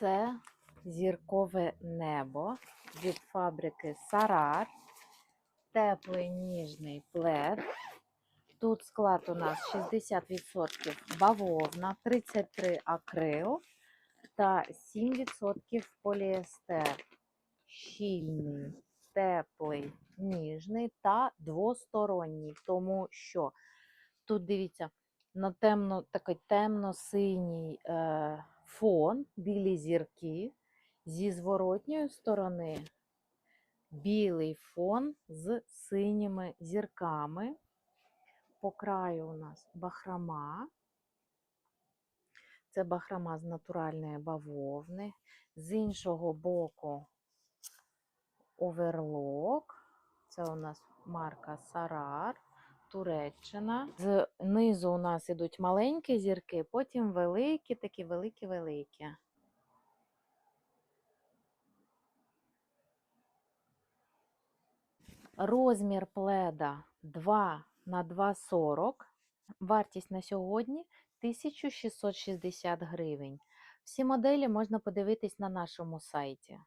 Це зіркове небо від фабрики Сарар. Теплий ніжний плед. Тут склад у нас 60% бавовна, 33 акрил та 7% поліестер. Щільний, теплий, ніжний та двосторонній, тому що тут дивіться на темно, такий темно-синій е, фон, білі зірки, зі зворотньої сторони білий фон з синіми зірками. По краю у нас бахрома. Це бахрома з натуральної бавовни. З іншого боку оверлок. Це у нас марка Сарар, Туреччина. Знизу у нас ідуть маленькі зірки, потім великі, такі великі-великі. Розмір пледа 2 на 2,40. Вартість на сьогодні 1660 гривень. Всі моделі можна подивитись на нашому сайті.